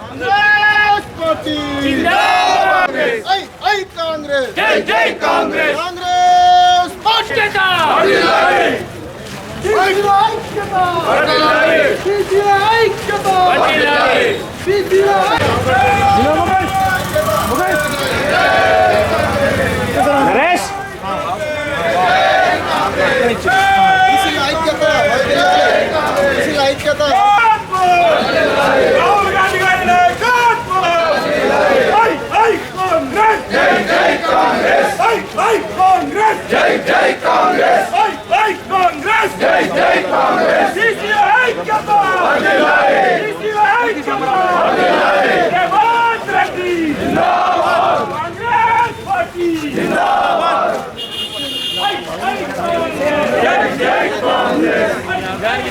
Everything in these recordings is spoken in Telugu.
Congress party I I Congress జై జై కాంగ్రెస్ కాంగ్రెస్ పార్టీ ఐక్యత! బీసీల ఐక్యత వర్ధిల్లాలి! బీసీల ఐక్యత వర్ధిల్లాలి! బీసీల బీసీల ఐక్యత బీసీల ఐక్యత రాహుల్ గాంధీ గారి నాయకత్వం! I, I, Congress! I, I, Congress! I, I, Congress! బీసీల ఐక్యత! బీసీల ఐక్యత! Revanth Reddy! Congress party! I, I, Congress! జై జై కాంగ్రెస్ పార్టీ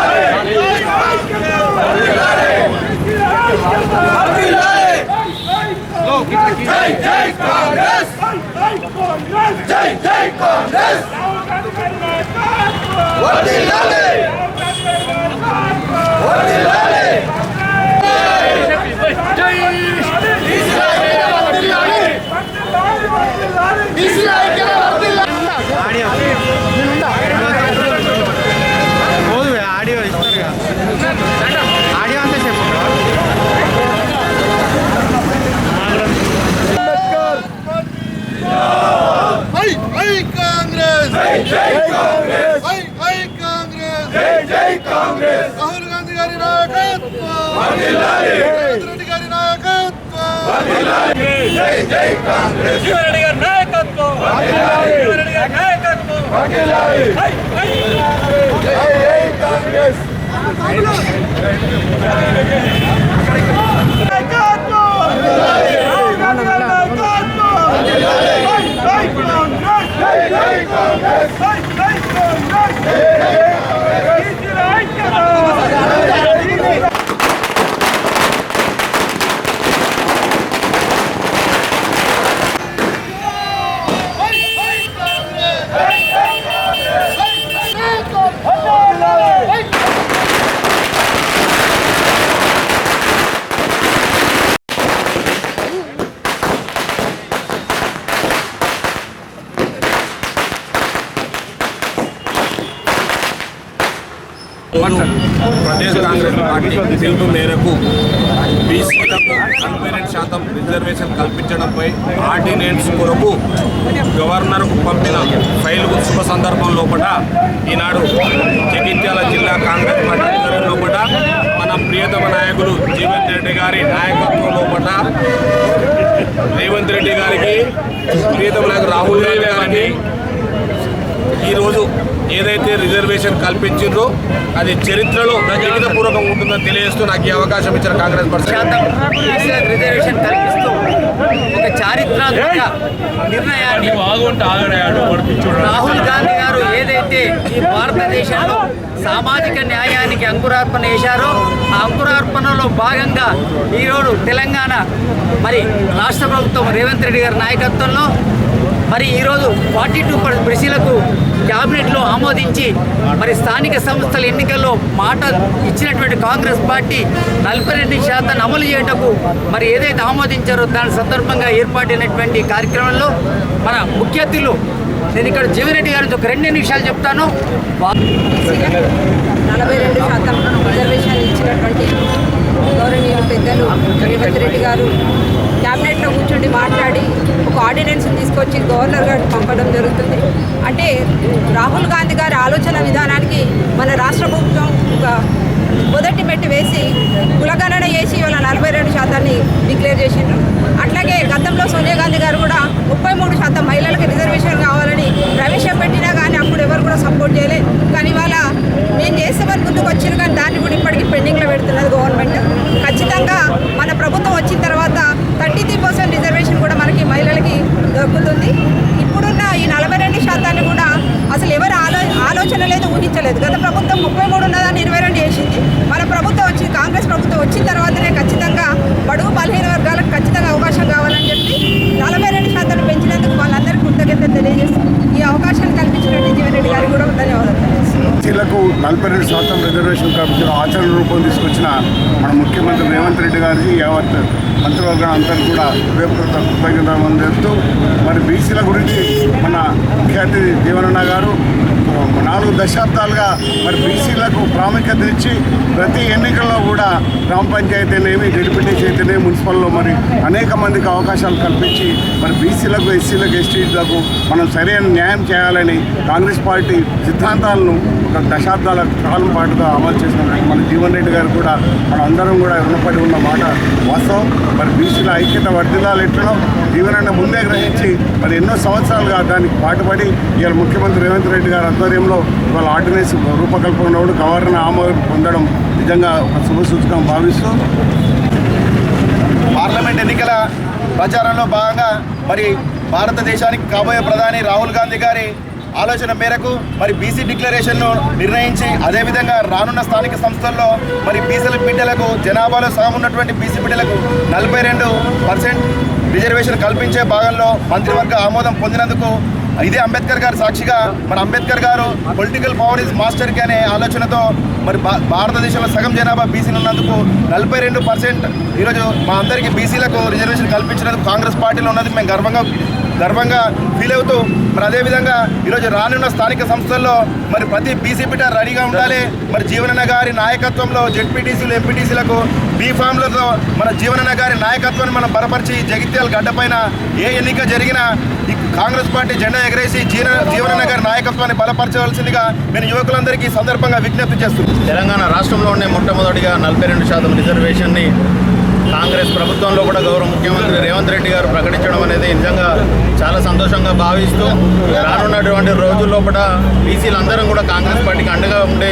జై జై కాంగ్రెస్ జై కాంగ్రెస్ జై జై కాంగ్రెస్ వర్ధిల్లాలి వర్ధిల్లాలి జై బీసీల ఐక్యత వర్ధిల్లాలి. పోదు ఆడియో ఇస్తారు కదా ఆడియో అంతా చెప్పు ఐ ఐ కాంగ్రెస్ జై జై కాంగ్రెస్ ఐ ఐ కాంగ్రెస్ జై జై కాంగ్రెస్ రాహుల్ గాంధీ గారి నాయకత్వం వర్ధిల్లాలి రేవంత్ రెడ్డి గారి నాయకత్వం వర్ధిల్లాలి జై జై కాంగ్రెస్ శివరెడ్డి గారి నాయకత్వం శివరెడ్డి గారి నాయకత్వం కాంగ్రెస్. ప్రదేశ్ కాంగ్రెస్ పార్టీ పిలుపు మేరకు బీసీలకు నలభై శాతం రిజర్వేషన్ కల్పించడంపై ఆర్డినెన్స్ కొరకు గవర్నర్కు పంపిన ఫైల్ శుభ సందర్భం లోపల ఈనాడు జగిత్యాల జిల్లా కాంగ్రెస్ పార్టీ ఆధ్వర్యం లోపల మన ప్రియతమ నాయకులు జీవన్ రెడ్డి గారి నాయకత్వం లోపల రేవంత్ రెడ్డి గారికి ప్రియతమ నాయకులు రాహుల్ గాంధీ గారికి ఈరోజు ఏదైతే రిజర్వేషన్ కల్పించిందో అది చరిత్రలో లిఖితపూర్వకం ఉంటుందని తెలియజేస్తూ నాకు ఈ అవకాశం ఇచ్చిన కాంగ్రెస్ పార్టీ రిజర్వేషన్ కల్పిస్తూ ఒక చారిత్రాత్మక నిర్ణయాన్ని రాహుల్ గాంధీ గారు ఏదైతే ఈ భారతదేశంలో సామాజిక న్యాయానికి అంకురార్పణ చేశారో ఆ అంకురార్పణలో భాగంగా ఈరోజు తెలంగాణ మరి రాష్ట్ర ప్రభుత్వం రేవంత్ రెడ్డి గారి నాయకత్వంలో మరి ఈరోజు ఫార్టీ టూ బీసీలకు క్యాబినెట్లో ఆమోదించి మరి స్థానిక సంస్థల ఎన్నికల్లో మాట ఇచ్చినటువంటి కాంగ్రెస్ పార్టీ నలభై రెండు శాతాన్ని అమలు చేయటకు మరి ఏదైతే ఆమోదించారో దాని సందర్భంగా ఏర్పాటైనటువంటి కార్యక్రమంలో మన ముఖ్య అతిథులు నేను ఇక్కడ జీవిరెడ్డి గారి ఒక రెండు నిమిషాలు చెప్తాను. నలభై రెండు శాతం రిజర్వేషన్ ఇచ్చినటువంటి గౌరవనీయ పెద్దలు రేవంత్ రెడ్డి గారు క్యాబినెట్లో కూర్చుండి మాట్లాడి ఒక ఆర్డినెన్స్ తీసుకొచ్చి గవర్నర్ గారికి పంపడం జరుగుతుంది. అంటే రాహుల్ గాంధీ గారి ఆలోచన విధానానికి మన రాష్ట్ర ప్రభుత్వం ఒక మొదటి మెట్టు వేసి కులగణన చేసి ఇవాళ నలభై రెండు శాతాన్ని డిక్లేర్ చేసిండ్రు. అట్లాగే గతంలో సోనియా గాంధీ గారు కూడా ముప్పై మూడు శాతం మహిళలకు రిజర్వేషన్ కావాలని ప్రవేశపెట్టినా కానీ అప్పుడు ఎవరు కూడా సపోర్ట్ చేయలేదు. కానీ ఇవాళ లేదు. గత ప్రభుత్వం ముప్పై మూడు ఉన్నదాన్ని ఇరవై రెండు చేసింది. మన ప్రభుత్వం వచ్చి కాంగ్రెస్ ప్రభుత్వం వచ్చిన తర్వాతనే ఖచ్చితంగా బడుగు బలహీన వర్గాలకు ఖచ్చితంగా అవకాశం కావాలని చెప్పి నలభై రెండు శాతాలు పెంచినందుకు వాళ్ళందరికీ కృతజ్ఞత తెలియజేస్తుంది ఈ అవకాశాన్ని కల్పించిన జీవన్ రెడ్డి గారికి కూడా ధన్యవాదాలు. ఎస్సీలకు నలభై రెండు శాతం రిజర్వేషన్ కమిషన్ ఆచరణ రూపం తీసుకొచ్చిన మన ముఖ్యమంత్రి రేవంత్ రెడ్డి గారికి యావత్ మంత్రివర్గం అందరూ కూడా హృదయపూర్వక కృతజ్ఞతలు చెప్తూ మరి బీసీల గురించి మన ముఖ్య జీవనన్న గారు నాలుగు దశాబ్దాలుగా మరి బీసీలకు ప్రాముఖ్యత ఇచ్చి ప్రతి ఎన్నికల్లో కూడా గ్రామ పంచాయతీ అయితేనేమి జడ్పీటీసీ మున్సిపల్లో మరి అనేక మందికి అవకాశాలు కల్పించి మరి బీసీలకు ఎస్సీలకు ఎస్టీలకు మనం సరైన న్యాయం చేయాలని కాంగ్రెస్ పార్టీ సిద్ధాంతాలను దశాబ్దాల కాలం పాటుగా అమలు చేసిన మన జీవన్ రెడ్డి గారు కూడా మన అందరం కూడా రుణపడి ఉన్న మాట వాస్తవం. మరి బీసీల ఐక్యత వర్ధిల్లాలు ఎట్లనో జీవనాన్ని ముందే గ్రహించి మరి ఎన్నో సంవత్సరాలుగా దానికి పాటుపడి ఇవాళ ముఖ్యమంత్రి రేవంత్ రెడ్డి గారి ఆధ్వర్యంలో ఇవాళ ఆర్డినెన్స్ రూపకల్పన ఉండడం గవర్నర్ ఆమోదం పొందడం నిజంగా ఒక శుభసూచకం భావిస్తూ పార్లమెంట్ ఎన్నికల ప్రచారంలో భాగంగా మరి భారతదేశానికి కాబోయే ప్రధాని రాహుల్ గాంధీ గారి ఆలోచన మేరకు మరి బీసీ డిక్లరేషన్ను నిర్ణయించి అదేవిధంగా రానున్న స్థానిక సంస్థల్లో మరి బీసీల బిడ్డలకు జనాభాలో సగం ఉన్నటువంటి బీసీ బిడ్డలకు నలభై రెండు పర్సెంట్ రిజర్వేషన్ కల్పించే భాగంలో మంత్రివర్గ ఆమోదం పొందినందుకు ఇదే అంబేద్కర్ గారు సాక్షిగా మరి అంబేద్కర్ గారు పొలిటికల్ పవర్ ఇస్ మాస్టర్కి అనే ఆలోచనతో మరి భా- భారతదేశంలో సగం జనాభా బీసీలు ఉన్నందుకు నలభై రెండు పర్సెంట్ ఈరోజు మా అందరికీ బీసీలకు రిజర్వేషన్ కల్పించినందుకు కాంగ్రెస్ పార్టీలో ఉన్నది మేము గర్వంగా గర్వంగా ఫీల్ అవుతూ మరి అదేవిధంగా ఈరోజు రానున్న స్థానిక సంస్థల్లో మరి ప్రతి బీసీ బిడ్డ రెడీగా ఉండాలి. మరి జీవనన్న గారి నాయకత్వంలో జెడ్పీటీసీలు ఎంపీటీసీలకు బీఫామ్లతో మన జీవనన్న గారి నాయకత్వాన్ని మనం బలపరిచి జగిత్యాల గడ్డపైన ఏ ఎన్నిక జరిగినా ఈ కాంగ్రెస్ పార్టీ జెండా ఎగరేసి జీవన జీవనన్న గారి నాయకత్వాన్ని బలపరచవలసిందిగా నేను యువకులందరికీ ఈ సందర్భంగా విజ్ఞప్తి చేస్తున్నాను. తెలంగాణ రాష్ట్రంలోనే మొట్టమొదటిగా నలభై రెండు శాతం రిజర్వేషన్ని కాంగ్రెస్ ప్రభుత్వంలో కూడా గౌరవ ముఖ్యమంత్రి రేవంత్ రెడ్డి గారు ప్రకటించడం అనేది నిజంగా చాలా సంతోషంగా భావిస్తూ రానున్నటువంటి రోజుల్లో కూడా బీసీలందరం కూడా కాంగ్రెస్ పార్టీకి అండగా ఉండే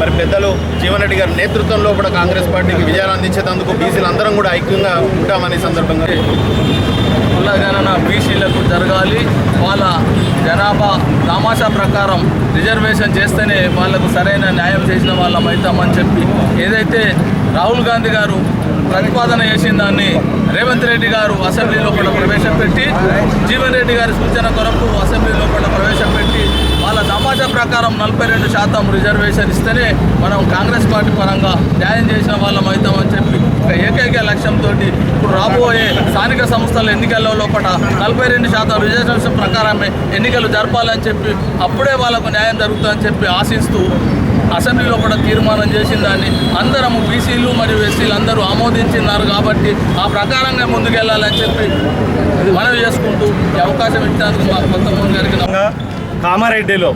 మరి పెద్దలు జీవన్ రెడ్డి గారి నేతృత్వంలో కూడా కాంగ్రెస్ పార్టీకి విజయాలు అందించేందుకు బీసీలందరం కూడా ఐక్యంగా ఉంటామని సందర్భంగా కులగణన బీసీలకు జరగాలి. వాళ్ళ జనాభా తమాషా ప్రకారం రిజర్వేషన్ చేస్తేనే వాళ్ళకు సరైన న్యాయం చేసిన వాళ్ళం అవుతామని చెప్పి ఏదైతే రాహుల్ గాంధీ గారు ప్రతిపాదన చేసిన దాన్ని రేవంత్ రెడ్డి గారు అసెంబ్లీ కూడా ప్రవేశపెట్టి జీవన్ రెడ్డి గారి సూచన కొరకు అసెంబ్లీ కూడా ప్రవేశపెట్టి వాళ్ళ సమాజం ప్రకారం నలభై రెండు శాతం రిజర్వేషన్ ఇస్తేనే మనం కాంగ్రెస్ పార్టీ పరంగా న్యాయం చేసిన వాళ్ళం అవుతామని చెప్పి ఒక ఏకైక లక్ష్యంతో ఇప్పుడు రాబోయే స్థానిక సంస్థల ఎన్నికల్లో లోపల నలభై రెండు శాతం రిజర్వేషన్ ప్రకారమే ఎన్నికలు జరపాలని చెప్పి అప్పుడే వాళ్ళకు న్యాయం జరుగుతుందని చెప్పి ఆశిస్తూ అసెంబ్లీలో కూడా తీర్మానం చేసిన దాన్ని అందరం బీసీలు మరియు ఎస్సీలు అందరూ ఆమోదించినారు కాబట్టి ఆ ప్రకారంగా ముందుకెళ్ళాలని చెప్పి మనవి చేసుకుంటూ అవకాశం ఇచ్చినందుకు మా కొత్త గారికి కామారెడ్డిలో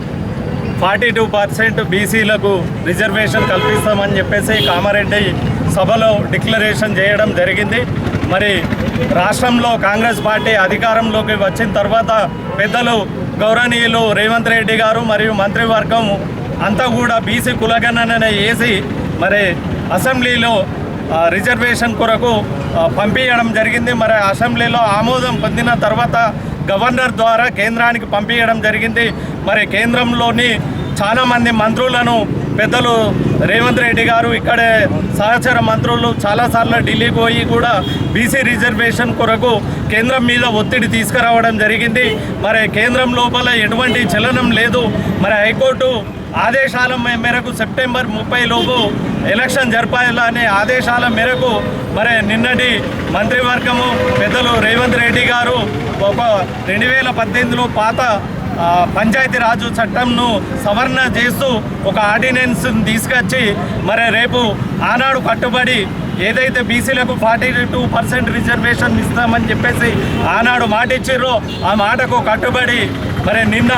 ఫార్టీ టూ పర్సెంట్ బీసీలకు రిజర్వేషన్ కల్పిస్తామని చెప్పేసి కామారెడ్డి సభలో డిక్లరేషన్ చేయడం జరిగింది. మరి రాష్ట్రంలో కాంగ్రెస్ పార్టీ అధికారంలోకి వచ్చిన తర్వాత పెద్దలు గౌరవనీయులు రేవంత్ రెడ్డి గారు మరియు మంత్రివర్గం అంతా కూడా బీసీ కులగణన వేసి మరి అసెంబ్లీలో రిజర్వేషన్ కొరకు పంపించడం జరిగింది. మరి అసెంబ్లీలో ఆమోదం పొందిన తర్వాత గవర్నర్ ద్వారా కేంద్రానికి పంపించడం జరిగింది. మరి కేంద్రంలోని చాలామంది మంత్రులను పెద్దలు రేవంత్ రెడ్డి గారు ఇక్కడే సహచర మంత్రులు చాలాసార్లు ఢిల్లీకి పోయి కూడా బీసీ రిజర్వేషన్ కొరకు కేంద్రం మీద ఒత్తిడి తీసుకురావడం జరిగింది. మరి కేంద్రం లోపల ఎటువంటి చలనం లేదు. మరి హైకోర్టు ఆదేశాల మే- మేరకు సెప్టెంబర్ ముప్పై లోపు ఎలక్షన్ జరపాలనే ఆదేశాల మేరకు మరి నిన్నటి మంత్రివర్గము పెద్దలు రేవంత్ రెడ్డి గారు ఒక రెండు వేల పద్దెనిమిదిలో పాత పంచాయతీరాజు పంచాయతీ రాజు చట్టంను సవరణ చేస్తూ ఒక ఆర్డినెన్స్ తీసుకొచ్చి మరి రేపు ఆనాడు కట్టుబడి ఏదైతే బీసీలకు ఫార్టీ టూ పర్సెంట్ రిజర్వేషన్ ఇస్తామని చెప్పేసి ఆనాడు మాట ఇచ్చిర్రో ఆ మాటకు కట్టుబడి మరి నిన్న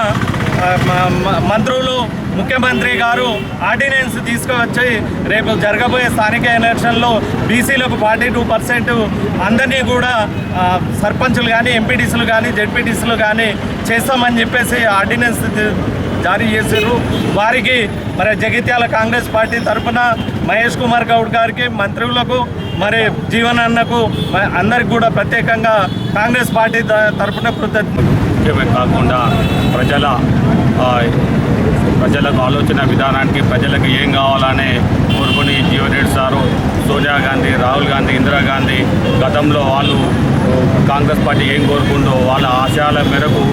మ- మ- మంత్రులు ముఖ్యమంత్రి గారు ఆర్డినెన్స్ తీసుకువచ్చి రేపు జరగబోయే స్థానిక ఎలక్షన్లో బీసీలకు ఫార్టీ టూ పర్సెంట్ అందరినీ కూడా సర్పంచులు కానీ ఎంపీటీసీలు కానీ జెడ్పీటీసీలు కానీ చేస్తామని చెప్పేసి ఆర్డినెన్స్ జారీ చేశారు. వారికి మరి జగిత్యాల కాంగ్రెస్ పార్టీ తరఫున మహేష్ కుమార్ గౌడ్ గారికి మంత్రులకు మరి జీవన్ అన్నకు అందరికి కూడా ప్రత్యేకంగా కాంగ్రెస్ పార్టీ త- తరఫున కృతజ్ఞతలు. ముఖ్యమే కాకుండా ప్రజల ప్రజలకు ఆలోచన విధానానికి ప్రజలకు ఏం కావాలనే కోరుకుని జీవన్ సారు సోనియా గాంధీ రాహుల్ గాంధీ ఇందిరాగాంధీ గతంలో వాళ్ళు కాంగ్రెస్ పార్టీ ఏం కోరుకుందో వాళ్ళ ఆశయాల మేరకు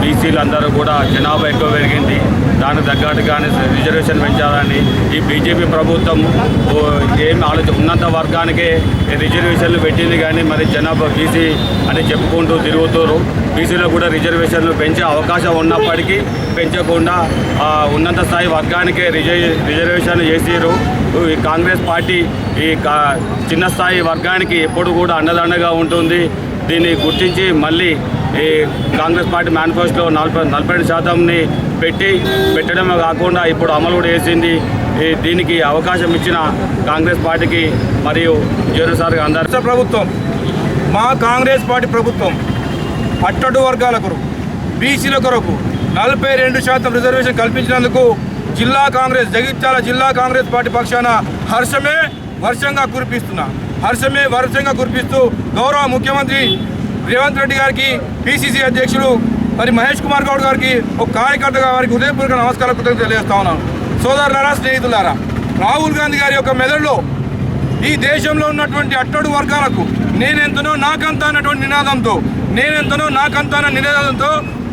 బీసీలందరూ కూడా జనాభా ఎక్కువ పెరిగింది. దానికి తగ్గట్టుగానే రిజర్వేషన్ పెంచాలని ఈ బీజేపీ ప్రభుత్వం ఏం ఆలోచన ఉన్నంత వర్గానికే రిజర్వేషన్లు పెట్టింది కానీ మరి జనాభా బీసీ అని చెప్పుకుంటూ తిరుగుతారు బీసీలో కూడా రిజర్వేషన్లు పెంచే అవకాశం ఉన్నప్పటికీ పెంచకుండా ఉన్నత స్థాయి వర్గానికే రిజ రిజర్వేషన్లు చేసారు ఈ కాంగ్రెస్ పార్టీ ఈ చిన్న స్థాయి వర్గానికి ఎప్పుడు కూడా అండదండగా ఉంటుంది. దీన్ని గుర్తించి మళ్ళీ ఈ కాంగ్రెస్ పార్టీ మేనిఫెస్టో నలభై నలభై శాతంని పెట్టి పెట్టడమే కాకుండా ఇప్పుడు అమలు కూడా చేసింది. దీనికి అవకాశం ఇచ్చిన కాంగ్రెస్ పార్టీకి మరియు జేరుసారి అందరు ప్రభుత్వం మా కాంగ్రెస్ పార్టీ ప్రభుత్వం అట్టడు వర్గాల కొరకు బీసీల కొరకు నలభై రెండు శాతం రిజర్వేషన్ కల్పించినందుకు జిల్లా కాంగ్రెస్ జగిత్యాల జిల్లా కాంగ్రెస్ పార్టీ పక్షాన హర్షమే వర్షంగా కురిపిస్తున్నా. హర్షమే వర్షంగా కురిపిస్తూ గౌరవ ముఖ్యమంత్రి రేవంత్ రెడ్డి గారికి పిసిసి అధ్యక్షులు మరి మహేష్ కుమార్ గౌడ్ గారికి ఒక కార్యకర్తగా వారికి హృదయపూర్వక నమస్కారం కృతజ్ఞత తెలియజేస్తా ఉన్నాను. సోదరులారా స్నేహితులారా రాహుల్ గాంధీ గారి యొక్క మెదడులో ఈ దేశంలో ఉన్నటువంటి అట్టడు వర్గాలకు నేనెంతనో నాకంతా అన్నటువంటి నినాదంతో నేనెంతనో నాకంతా అన్న నినాదంతో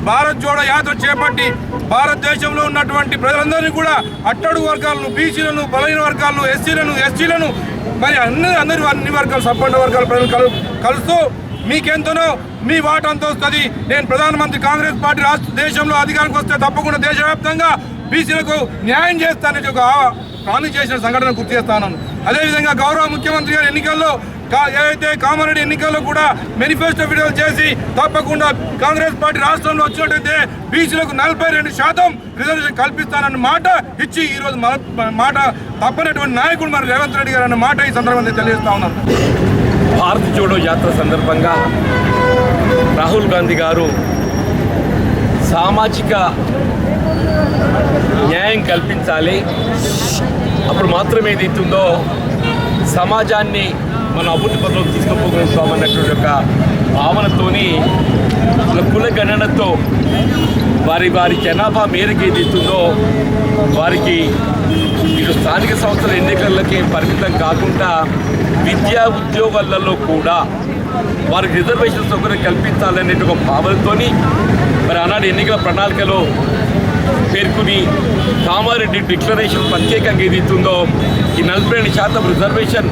భారత్ జోడో యాత్ర చేపట్టి భారతదేశంలో ఉన్నటువంటి ప్రజలందరినీ కూడా అట్టడు వర్గాలను బీసీలను బలహీన వర్గాలను ఎస్సీలను ఎస్టీలను మరి అన్ని అందరి అన్ని వర్గాలు సంపన్న వర్గాల ప్రజలు కలు కలుస్తూ మీకెంతనో మీ వాటంతో వస్తుంది. నేను ప్రధానమంత్రి కాంగ్రెస్ పార్టీ రాష్ట్ర దేశంలో అధికారానికి వస్తే తప్పకుండా దేశవ్యాప్తంగా బీసీలకు న్యాయం చేస్తానని ఒక ప్రామిస్ చేసిన సంఘటన గుర్తు చేస్తాను అదేవిధంగా గౌరవ ముఖ్యమంత్రి గారి ఎన్నికల్లో ఏదైతే కామారెడ్డి ఎన్నికల్లో కూడా మేనిఫెస్టో విడుదల చేసి తప్పకుండా కాంగ్రెస్ పార్టీ రాష్ట్రంలో వచ్చినట్టయితే బీసీలకు నలభై రెండు శాతం రిజర్వేషన్ కల్పిస్తానన్న మాట ఇచ్చి ఈరోజు మాట తప్పనటువంటి నాయకుడు మరి రేవంత్ రెడ్డి గారు అన్న మాట ఈ సందర్భంగా తెలియజేస్తా ఉన్నాను. భారత్ జోడో యాత్ర సందర్భంగా రాహుల్ గాంధీ గారు సామాజిక న్యాయం కల్పించాలి. అప్పుడు మాత్రమే ఏదైతుందో సమాజాన్ని మన అభివృద్ధి పథంలో తీసుకుపోగలుగుతామన్నటువంటి ఒక భావనతోని కుల గణనతో వారి వారి జనాభా మేరకు ఏదైతుందో వారికి ఇటు స్థానిక సంస్థల ఎన్నికలకి పరిమితం కాకుండా విద్యా ఉద్యోగాలలో కూడా వారికి రిజర్వేషన్ సౌకర్యం కల్పించాలనే ఒక భావనతోని మరి ఆనాడు ఎన్నికల ప్రణాళికలో పేర్కొని కామారెడ్డి డిక్లరేషన్ ప్రత్యేకంగా ఏదైతుందో ఈ నలభై రెండు శాతం రిజర్వేషన్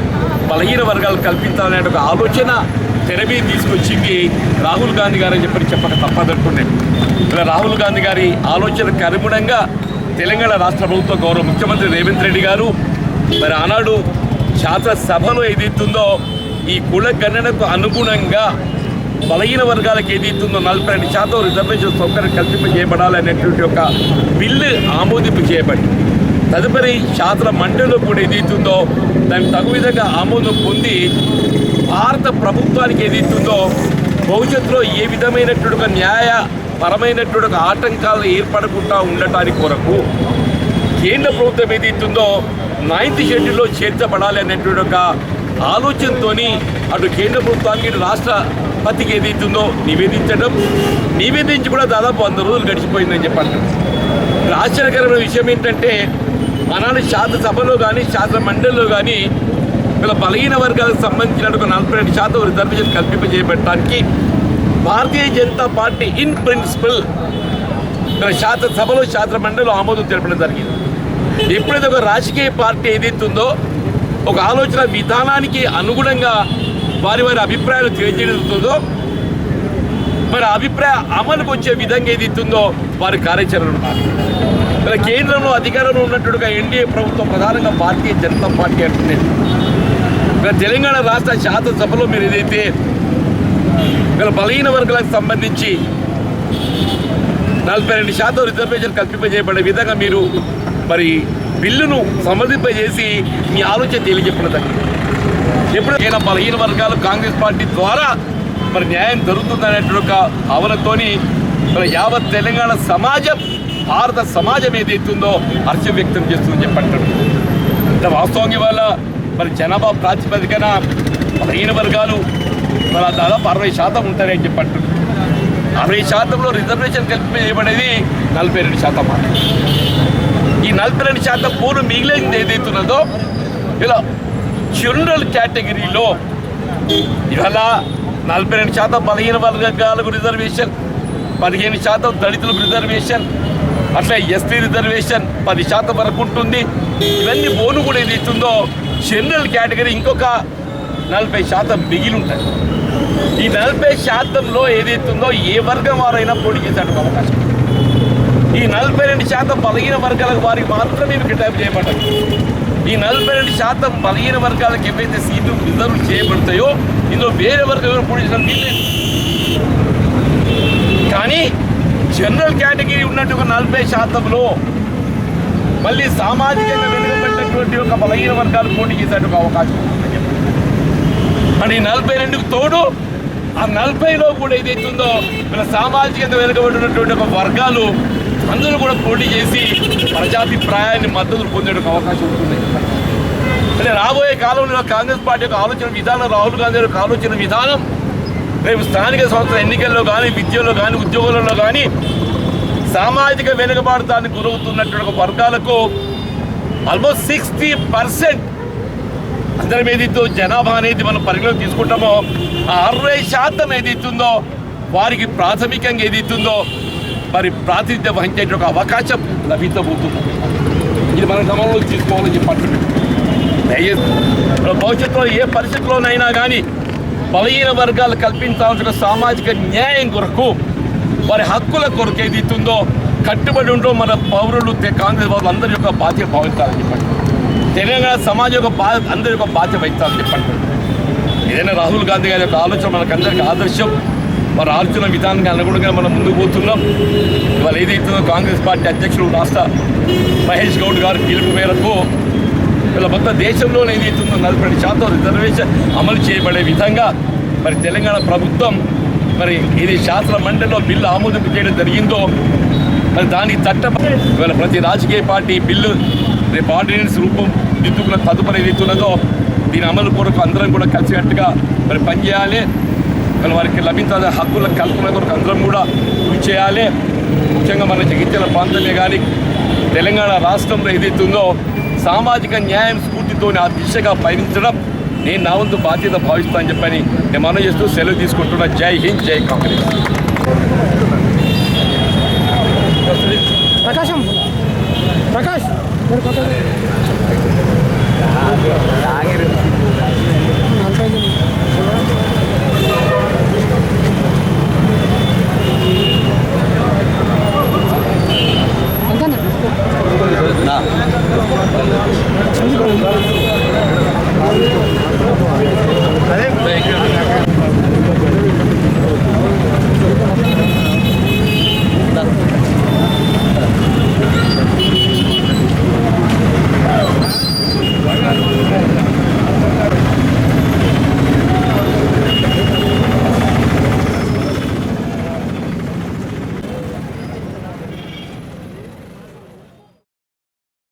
బలహీన వర్గాలు కల్పించాలనే ఒక ఆలోచన తెర మీద తీసుకొచ్చింది రాహుల్ గాంధీ గారు అని చెప్పి చెప్పక తప్పదనుకున్నాను ఇలా రాహుల్ గాంధీ గారి ఆలోచనకు అనుగుణంగా తెలంగాణ రాష్ట్ర ప్రభుత్వ గౌరవ ముఖ్యమంత్రి రేవంత్ రెడ్డి గారు మరి ఆనాడు శాసనసభలో ఏదైతుందో ఈ కుల గణనకు అనుగుణంగా బలహీన వర్గాలకు ఏది ఇస్తుందో నలభై రెండు శాతం రిజర్వేషన్ సౌకర్యం కల్పింపజేయబడాలనేటువంటి ఒక బిల్లు ఆమోదింపు చేయబడి తదుపరి శాసన మండలిలో కూడా ఏది ఇస్తుందో దానికి తగు విధంగా ఆమోదం పొంది భారత ప్రభుత్వానికి ఏది ఇస్తుందో భవిష్యత్తులో ఏ విధమైనటువంటి ఒక న్యాయ పరమైనటువంటి ఒక ఆటంకాలు ఏర్పడకుండా ఉండటానికి కొరకు కేంద్ర ప్రభుత్వం ఏది ఇస్తుందో నైన్త్ షెడ్యూల్లో చేర్చబడాలి అనేటువంటి ఒక ఆలోచనతోని అటు కేంద్ర ప్రభుత్వానికి ఇటు రాష్ట్రపతికి ఏదైతుందో నివేదించడం నివేదించి కూడా దాదాపు వంద రోజులు గడిచిపోయిందని చెప్పండి ఆశ్చర్యకరమైన విషయం ఏంటంటే ఆనాడు శాసనసభలో కానీ శాసన మండలిలో కానీ ఇలా బలహీన వర్గాలకు సంబంధించిన ఒక నలభై రెండు శాతం reservation కల్పింపజేయబెట్టడానికి Bharatiya Janata party in principle ఇక్కడ శాసనసభలో శాసన మండలిలో ఆమోదం తెలపడం జరిగింది. ఎప్పుడైతే ఒక రాజకీయ పార్టీ ఏదైతుందో ఒక ఆలోచన విధానానికి అనుగుణంగా వారి వారి అభిప్రాయాలు తెలియజేస్తుందో మరి అభిప్రాయ అమలుకు వచ్చే విధంగా ఏదైతుందో వారి కార్యాచరణ ఉండాలి ఇలా కేంద్రంలో అధికారంలో ఉన్నట్టుగా ఎన్డీఏ ప్రభుత్వం ప్రధానంగా భారతీయ జనతా పార్టీ అంటున్నది. ఇలా తెలంగాణ రాష్ట్ర శాసనసభలో మీరు ఏదైతే ఇలా బలహీన వర్గాలకు సంబంధించి నలభై రెండు శాతం రిజర్వేషన్ కల్పింపజేయబడే విధంగా మీరు మరి బిల్లును సమర్థింపజేసి మీ ఆలోచన తెలియజెప్పడం ఎప్పుడు ఎప్పుడైనా బలహీన వర్గాలు కాంగ్రెస్ పార్టీ ద్వారా మరి న్యాయం జరుగుతుందనేటువంటి ఒక భావనతోని మరి యావత్ తెలంగాణ సమాజం భారత సమాజం ఏదైతుందో హర్షం వ్యక్తం చేస్తుందని చెప్పంటారు. ఇంత వాస్తవం ఇవాళ మరి జనాభా ప్రాతిపదికన బలహీన వర్గాలు మరి దాదాపు అరవై శాతం ఉంటారని చెప్పంటారు. అరవై శాతంలో రిజర్వేషన్ కల్పించబడేది నలభై రెండు శాతం మాట నలభై రెండు శాతం పూర్వం మిగిలింది ఏదైతున్నదో ఇలా జనరల్ కేటగిరీలో ఇవాళ నలభై రెండు శాతం బలహీన వర్గాలకు రిజర్వేషన్ పదిహేను శాతం దళితులకు రిజర్వేషన్ అట్లా ఎస్టీ రిజర్వేషన్ పది శాతం వరకు ఉంటుంది. ఇవన్నీ బోను కూడా ఏది ఇస్తుందో జనరల్ కేటగిరీ ఇంకొక నలభై శాతం మిగిలి ఉంటుంది. ఈ నలభై శాతంలో ఏదైతుందో ఏ వర్గం వారైనా పోటీ చేసేటువంటి అవకాశం. ఈ నలభై రెండు శాతం బలహీన వర్గాలకు వారికి మాత్రమే కేటాయింపు చేయబడ్డాయి. ఈ నలభై రెండు శాతం బలహీన వర్గాలకు ఏవైతే సీట్లు రిజర్వ్ చేయబడతాయో ఇందులో వేరే వర్గం ఎవరు పూడించడం కానీ జనరల్ కేటగిరీ ఉన్నట్టు ఒక నలభై శాతంలో మళ్ళీ సామాజికంగా వెనుకబడినటువంటి ఒక బలహీన వర్గాలు పోటీ చేసేటువంటి అవకాశం ఉందని మరి ఈ నలభై రెండుకు తోడు ఆ నలభైలో కూడా ఏదైతుందో మన సామాజికంగా వెనుకబడినటువంటి ఒక వర్గాలు అందరూ కూడా పోటీ చేసి ప్రజాభిప్రాయాన్ని మద్దతు పొందే అవకాశం ఉంటుంది. అంటే రాబోయే కాలంలో కాంగ్రెస్ పార్టీ యొక్క ఆలోచన విధానం రాహుల్ గాంధీ యొక్క ఆలోచన విధానం రేపు స్థానిక సంస్థల ఎన్నికల్లో కానీ విద్యలో కానీ ఉద్యోగాలలో కానీ సామాజిక వెనుకబాటుతానికి గురవుతున్నటువంటి వర్గాలకు ఆల్మోస్ట్ సిక్స్టీ పర్సెంట్ అందరం ఏదైతే జనాభా అనేది మనం పరిగణలోకి తీసుకుంటామో ఆ అరవై శాతం ఏదైతుందో వారికి ప్రాథమికంగా ఏదైతుందో మరి ప్రాతినిధ్యం వహించే ఒక అవకాశం లభించబోతుంది ఇది మనం గమనంలోకి తీసుకోవాలని చెప్పి భవిష్యత్తులో ఏ పరిస్థితిలోనైనా కానీ బలహీన వర్గాలు కల్పించాల్సిన సామాజిక న్యాయం కొరకు వారి హక్కుల కొరకు ఏదైతుందో కట్టుబడి ఉంటూ మన పౌరులు కాంగ్రెస్ వాళ్ళు అందరి యొక్క బాధ్యత భావించాలని చెప్పండి తెలంగాణ సమాజం యొక్క బా అందరి యొక్క బాధ్యత వహించాలని చెప్పండి ఏదైనా రాహుల్ గాంధీ గారి యొక్క ఆలోచన మనకందరికీ ఆదర్శం. మరి ఆలోచన విధానానికి అనుగుణంగా మనం ముందుకు పోతున్నాం. ఇవాళ ఏదైతుందో కాంగ్రెస్ పార్టీ అధ్యక్షుడు రాష్ట్ర మహేష్ గౌడ్ గారు పిలుపు మేరకు ఇలా మొత్తం దేశంలోనే ఏదైతుందో నలభై శాతం రిజర్వేషన్ అమలు చేయబడే విధంగా మరి తెలంగాణ ప్రభుత్వం మరి ఇది శాస్త్ర మండలిలో బిల్లు ఆమోదం చేయడం జరిగిందో మరి దానికి చట్ట ఇవాళ ప్రతి రాజకీయ పార్టీ బిల్లు రేపు ఆర్డినెన్స్ రూపం దిద్దుకున్న తదుపరి ఏదైతున్నదో దీని అమలు కొరకు అందరం కూడా కలిసినట్టుగా మరి పనిచేయాలి. మరి వారికి లభించాల్సిన హక్కుల కల్పన కొరకు అందరం కూడా కృషి చేయాలి. ముఖ్యంగా మన జగిత్యాల ప్రాంతమే కానీ తెలంగాణ రాష్ట్రంలో ఏదైతే ఉందో సామాజిక న్యాయం స్ఫూర్తితో ఆ దిశగా పయనించడం నేను నా వంతు బాధ్యత భావిస్తానని చెప్పని నేను మనం చేస్తూ సెలవు తీసుకుంటున్నా. జై హింద్ జై కాంగ్రెస్. ప్రకాశం. ప్రకాష్